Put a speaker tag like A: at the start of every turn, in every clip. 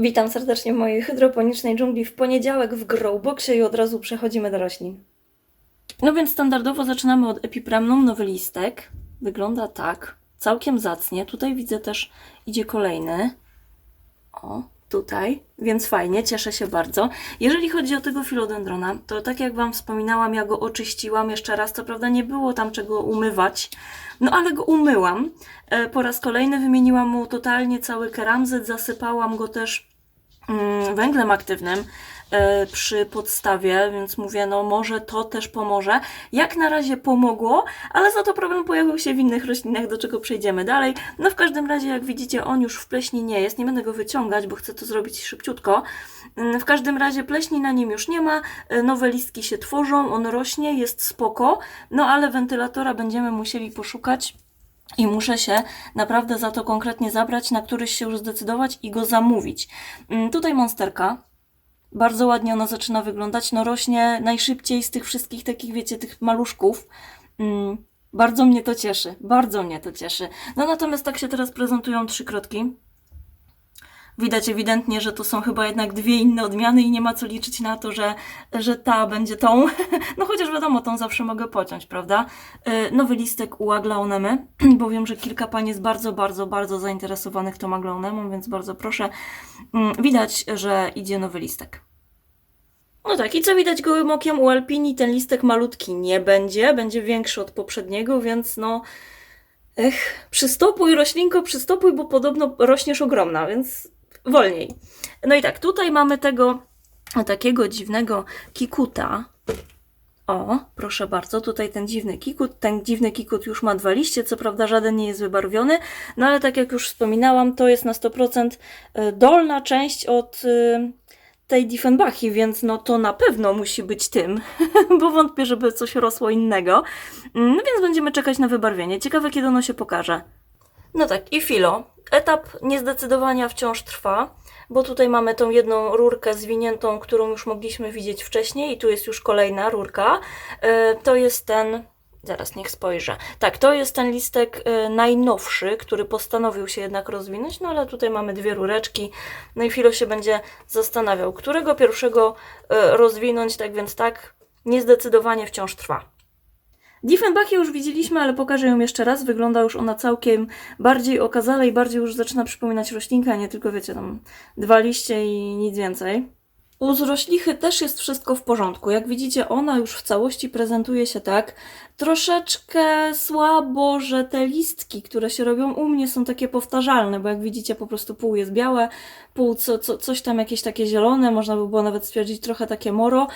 A: Witam serdecznie w mojej hydroponicznej dżungli w poniedziałek w Growboxie i od razu przechodzimy do roślin. No więc standardowo zaczynamy od Epipremnum novelistek. Wygląda tak, całkiem zacnie. Tutaj widzę też idzie kolejny. O, tutaj, więc fajnie, cieszę się bardzo. Jeżeli chodzi o tego filodendrona, to tak jak Wam wspominałam, ja go oczyściłam jeszcze raz. Co prawda nie było tam czego umywać, no ale go umyłam. E, Po raz kolejny wymieniłam mu totalnie cały keramzyt, zasypałam go też węglem aktywnym e, przy podstawie, więc mówię, no może to też pomoże. Jak na razie pomogło, ale za to problem pojawił się w innych roślinach, do czego przejdziemy dalej. No w każdym razie, jak widzicie, on już w pleśni nie jest, nie będę go wyciągać, bo chcę to zrobić szybciutko. Mm, W każdym razie pleśni na nim już nie ma, e, nowe listki się tworzą, on rośnie, jest spoko, no ale wentylatora będziemy musieli poszukać. I muszę się naprawdę za to konkretnie zabrać, na któryś się już zdecydować i go zamówić. Mm, Tutaj monsterka. Bardzo ładnie ona zaczyna wyglądać. No rośnie najszybciej z tych wszystkich takich, wiecie, tych maluszków. Mm, Bardzo mnie to cieszy. Bardzo mnie to cieszy. No natomiast tak się teraz prezentują trzy krotki. Widać ewidentnie, że to są chyba jednak dwie inne odmiany i nie ma co liczyć na to, że, że ta będzie tą. No chociaż wiadomo, tą zawsze mogę pociąć, prawda? Yy, Nowy listek u Aglaonemy, bo wiem, że kilka pań jest bardzo, bardzo, bardzo zainteresowanych tą Aglaonemą, więc bardzo proszę. Mm, Widać, że idzie nowy listek. No tak, i co widać gołym okiem u Alpini, ten listek malutki nie będzie, będzie większy od poprzedniego, więc no... Ech, przystopuj roślinko, przystopuj, bo podobno rośniesz ogromna, więc wolniej. No i tak, tutaj mamy tego takiego dziwnego kikuta. O, proszę bardzo, tutaj ten dziwny kikut. Ten dziwny kikut już ma dwa liście, co prawda żaden nie jest wybarwiony, no ale tak jak już wspominałam, to jest na 100% y, dolna część od y, tej Diefenbachi, więc no to na pewno musi być tym, bo wątpię, żeby coś rosło innego. No więc będziemy czekać na wybarwienie. Ciekawe, kiedy ono się pokaże. No tak, i filo. Etap niezdecydowania wciąż trwa, bo tutaj mamy tą jedną rurkę zwiniętą, którą już mogliśmy widzieć wcześniej, i tu jest już kolejna rurka. E, To jest ten. Zaraz niech spojrzę. Tak, to jest ten listek e, najnowszy, który postanowił się jednak rozwinąć, no ale tutaj mamy dwie rureczki. No i Filo się będzie zastanawiał, którego pierwszego e, rozwinąć, tak więc tak, niezdecydowanie wciąż trwa. Diefenbachie już widzieliśmy, ale pokażę ją jeszcze raz. Wygląda już ona całkiem bardziej okazale i bardziej już zaczyna przypominać roślinkę, a nie tylko, wiecie, tam dwa liście i nic więcej. U zroślichy też jest wszystko w porządku. Jak widzicie, ona już w całości prezentuje się tak. Troszeczkę słabo, że te listki, które się robią u mnie, są takie powtarzalne, bo jak widzicie, po prostu pół jest białe, pół co, co, coś tam jakieś takie zielone, można by było nawet stwierdzić trochę takie moro.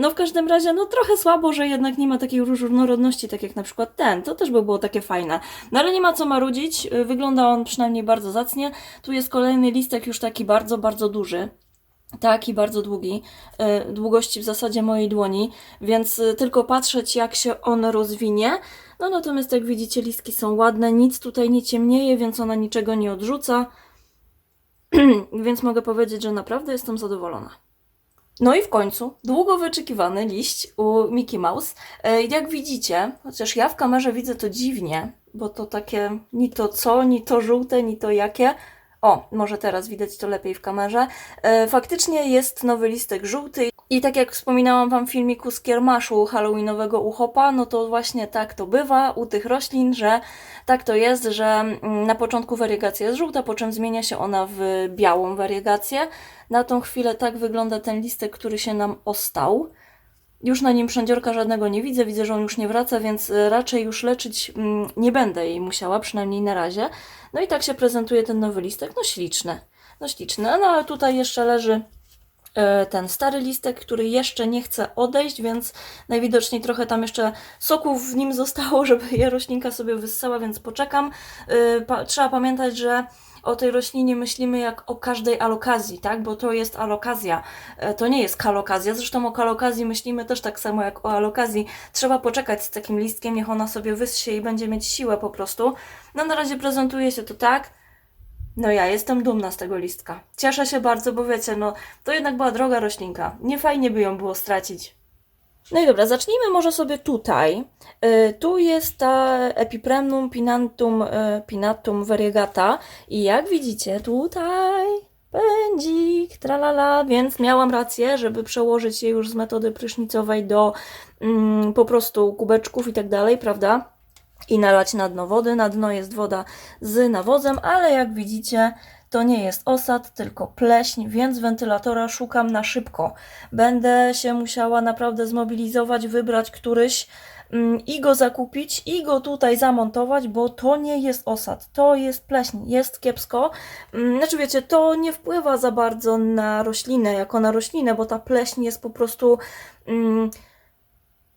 A: No w każdym razie, no trochę słabo, że jednak nie ma takiej różnorodności, tak jak na przykład ten. To też by było takie fajne. No ale nie ma co marudzić, wygląda on przynajmniej bardzo zacnie. Tu jest kolejny listek już taki bardzo, bardzo duży. Taki bardzo długi, y, długości w zasadzie mojej dłoni, więc y, tylko patrzeć jak się on rozwinie. No natomiast jak widzicie listki są ładne, nic tutaj nie ciemnieje, więc ona niczego nie odrzuca. więc mogę powiedzieć, że naprawdę jestem zadowolona. No i w końcu długo wyczekiwany liść u Mickey Mouse. E, Jak widzicie, chociaż ja w kamerze widzę to dziwnie, bo to takie ni to co, ni to żółte, ni to jakie. O, może teraz widać to lepiej w kamerze. E, faktycznie jest nowy listek żółty i tak jak wspominałam Wam w filmiku z kiermaszu halloweenowego u Hopa, no to właśnie tak to bywa u tych roślin, że tak to jest, że mm, na początku wariegacja jest żółta, po czym zmienia się ona w białą wariegację. Na tą chwilę tak wygląda ten listek, który się nam ostał. Już na nim przędziorka żadnego nie widzę, widzę, że on już nie wraca, więc y, raczej już leczyć mm, nie będę jej musiała, przynajmniej na razie. No i tak się prezentuje ten nowy listek, no śliczny, no śliczny. No ale tutaj jeszcze leży e, ten stary listek, który jeszcze nie chce odejść, więc najwidoczniej trochę tam jeszcze soków w nim zostało, żeby je roślinka sobie wyssała, więc poczekam. E, trzeba pamiętać, że o tej roślinie myślimy jak o każdej alokazji, tak? Bo to jest alokazja, e, to nie jest kalokazja. Zresztą o kalokazji myślimy też tak samo jak o alokazji. Trzeba poczekać z takim listkiem, niech ona sobie wyssie i będzie mieć siłę po prostu. No na razie prezentuje się to tak. No ja jestem dumna z tego listka. Cieszę się bardzo, bo wiecie, no to jednak była droga roślinka. Nie fajnie by ją było stracić. No i dobra, zacznijmy może sobie tutaj. Y, tu jest ta Epipremnum pinantum, y, pinatum variegata i jak widzicie tutaj pędzi tralala, więc miałam rację, żeby przełożyć je już z metody prysznicowej do mm, po prostu kubeczków i tak dalej, prawda? I nalać na dno wody. Na dno jest woda z nawozem, ale jak widzicie, to nie jest osad, tylko pleśń, więc wentylatora szukam na szybko. Będę się musiała naprawdę zmobilizować, wybrać któryś mm, i go zakupić, i go tutaj zamontować, bo to nie jest osad, to jest pleśń, jest kiepsko. Mm, Znaczy wiecie, to nie wpływa za bardzo na roślinę, jako na roślinę, bo ta pleśń jest po prostu... mm,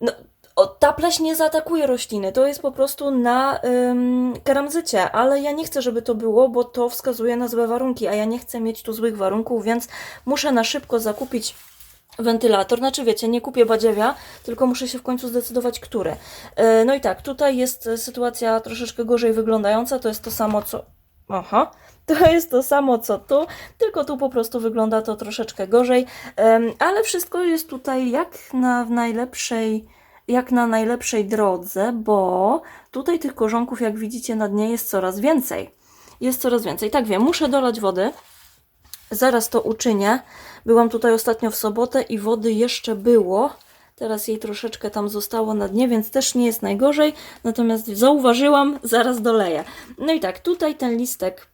A: No, o, ta pleśń nie zaatakuje rośliny, to jest po prostu na ym, keramzycie, ale ja nie chcę, żeby to było, bo to wskazuje na złe warunki, a ja nie chcę mieć tu złych warunków, więc muszę na szybko zakupić wentylator. Znaczy wiecie, nie kupię badziewia, tylko muszę się w końcu zdecydować, który. Yy, no i tak, tutaj jest e, sytuacja troszeczkę gorzej wyglądająca, to jest to samo co... Aha, to jest to samo co tu, tylko tu po prostu wygląda to troszeczkę gorzej, ale wszystko jest tutaj jak na w najlepszej jak na najlepszej drodze, bo tutaj tych korzonków, jak widzicie, na dnie jest coraz więcej. Jest coraz więcej. Tak wiem, muszę dolać wody. Zaraz to uczynię. Byłam tutaj ostatnio w sobotę i wody jeszcze było. Teraz jej troszeczkę tam zostało na dnie, więc też nie jest najgorzej. Natomiast zauważyłam, zaraz doleję. No i tak, tutaj ten listek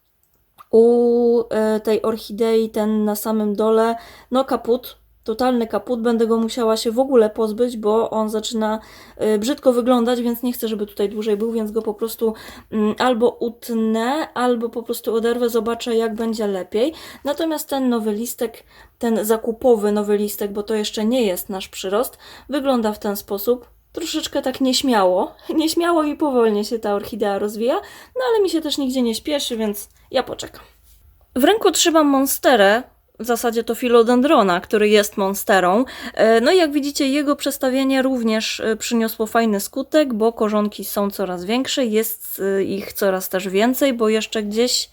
A: u e, tej orchidei, ten na samym dole, no kaput, totalny kaput, będę go musiała się w ogóle pozbyć, bo on zaczyna y, brzydko wyglądać, więc nie chcę, żeby tutaj dłużej był, więc go po prostu mm, albo utnę, albo po prostu oderwę, zobaczę jak będzie lepiej. Natomiast ten nowy listek, ten zakupowy nowy listek, bo to jeszcze nie jest nasz przyrost, wygląda w ten sposób. Troszeczkę tak nieśmiało, nieśmiało i powolnie się ta orchidea rozwija, no ale mi się też nigdzie nie śpieszy, więc ja poczekam. W ręku trzymam monsterę, w zasadzie to filodendrona, który jest monsterą. E, No i jak widzicie, jego przestawienie również e, przyniosło fajny skutek, bo korzonki są coraz większe, jest e, ich coraz też więcej, bo jeszcze gdzieś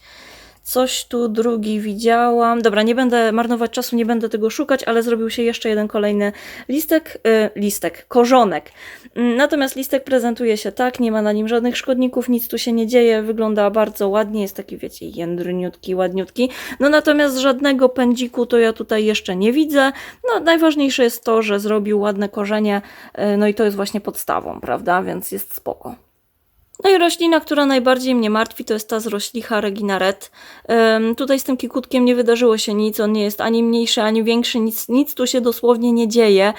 A: coś tu drugi widziałam. Dobra, nie będę marnować czasu, nie będę tego szukać, ale zrobił się jeszcze jeden kolejny listek, e, listek, korzonek. Mm, Natomiast listek prezentuje się tak, nie ma na nim żadnych szkodników, nic tu się nie dzieje, wygląda bardzo ładnie, jest taki, wiecie, jędrniutki, ładniutki. No natomiast żadnego pędziku to ja tutaj jeszcze nie widzę. No najważniejsze jest to, że zrobił ładne korzenie, e, no i to jest właśnie podstawą, prawda, więc jest spoko. No i roślina, która najbardziej mnie martwi, to jest ta z roślicha Regina Red. Ym, tutaj z tym kikutkiem nie wydarzyło się nic, on nie jest ani mniejszy, ani większy, nic, nic tu się dosłownie nie dzieje.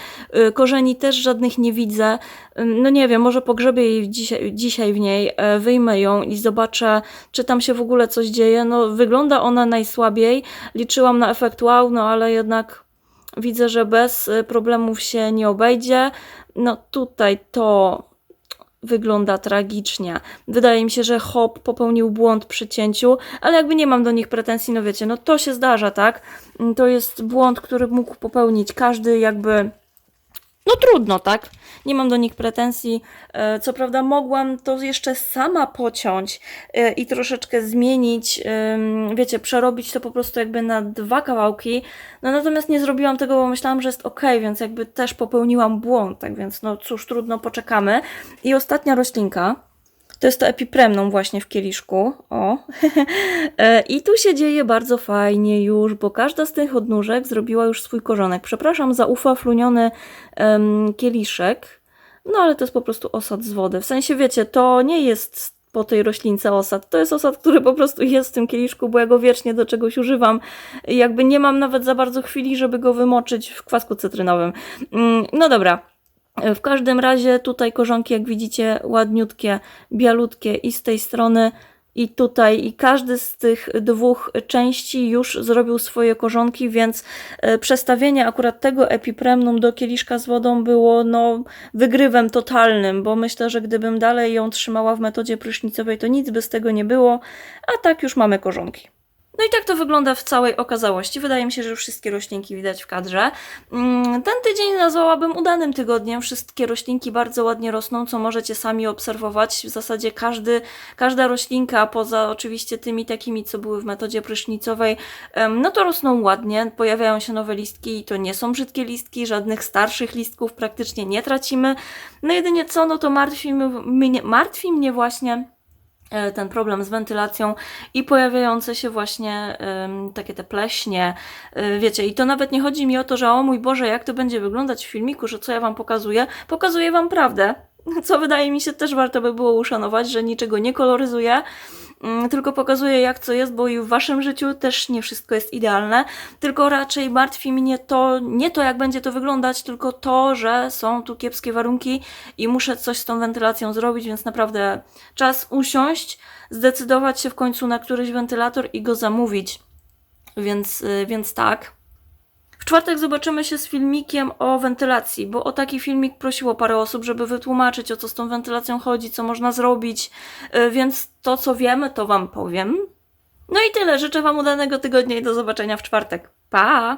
A: Y, korzeni też żadnych nie widzę. Ym, no nie wiem, może pogrzebię jej dzisiaj, dzisiaj w niej, e, wyjmę ją i zobaczę, czy tam się w ogóle coś dzieje. No wygląda ona najsłabiej, liczyłam na efekt wow, no ale jednak widzę, że bez y, problemów się nie obejdzie. No tutaj to wygląda tragicznie. Wydaje mi się, że Hop popełnił błąd przy cięciu, ale jakby nie mam do nich pretensji, no wiecie, no to się zdarza, tak? To jest błąd, który mógł popełnić każdy, jakby. No trudno, tak? Nie mam do nich pretensji. E, Co prawda mogłam to jeszcze sama pociąć e, i troszeczkę zmienić, em, wiecie, przerobić to po prostu jakby na dwa kawałki. No natomiast nie zrobiłam tego, bo myślałam, że jest ok, więc jakby też popełniłam błąd, tak więc no cóż, trudno, poczekamy. I ostatnia roślinka. To jest to epipremną właśnie w kieliszku. O. E, I tu się dzieje bardzo fajnie już, bo każda z tych odnóżek zrobiła już swój korzonek. Przepraszam za ufafluniony em, kieliszek, no ale to jest po prostu osad z wody. W sensie, wiecie, to nie jest po tej roślince osad. To jest osad, który po prostu jest w tym kieliszku, bo ja go wiecznie do czegoś używam. Jakby nie mam nawet za bardzo chwili, żeby go wymoczyć w kwasku cytrynowym. Mm, No dobra. W każdym razie tutaj korzonki, jak widzicie, ładniutkie, bialutkie i z tej strony i tutaj i każdy z tych dwóch części już zrobił swoje korzonki, więc e, przestawienie akurat tego epipremnum do kieliszka z wodą było no wygrywem totalnym, bo myślę, że gdybym dalej ją trzymała w metodzie prysznicowej, to nic by z tego nie było, a tak już mamy korzonki. No i tak to wygląda w całej okazałości. Wydaje mi się, że wszystkie roślinki widać w kadrze. Mm, Ten tydzień nazwałabym udanym tygodniem. Wszystkie roślinki bardzo ładnie rosną, co możecie sami obserwować. W zasadzie każdy, każda roślinka, poza oczywiście tymi takimi, co były w metodzie prysznicowej, no to rosną ładnie. Pojawiają się nowe listki i to nie są brzydkie listki, żadnych starszych listków praktycznie nie tracimy. No jedynie co, no to martwi mnie, martwi mnie właśnie ten problem z wentylacją i pojawiające się właśnie takie te pleśnie, e, wiecie, i to nawet nie chodzi mi o to, że o mój Boże, jak to będzie wyglądać w filmiku, że co ja wam pokazuję, pokazuję wam prawdę, co wydaje mi się też warto by było uszanować, że niczego nie koloryzuję, mm, tylko pokazuję jak co jest, bo i w waszym życiu też nie wszystko jest idealne, tylko raczej martwi mnie to, nie to jak będzie to wyglądać, tylko to, że są tu kiepskie warunki i muszę coś z tą wentylacją zrobić, więc naprawdę czas usiąść, zdecydować się w końcu na któryś wentylator i go zamówić. Więc, y, więc tak. W czwartek zobaczymy się z filmikiem o wentylacji, bo o taki filmik prosiło parę osób, żeby wytłumaczyć o co z tą wentylacją chodzi, co można zrobić, y, więc to co wiemy, to Wam powiem. No i tyle. Życzę Wam udanego tygodnia i do zobaczenia w czwartek. Pa!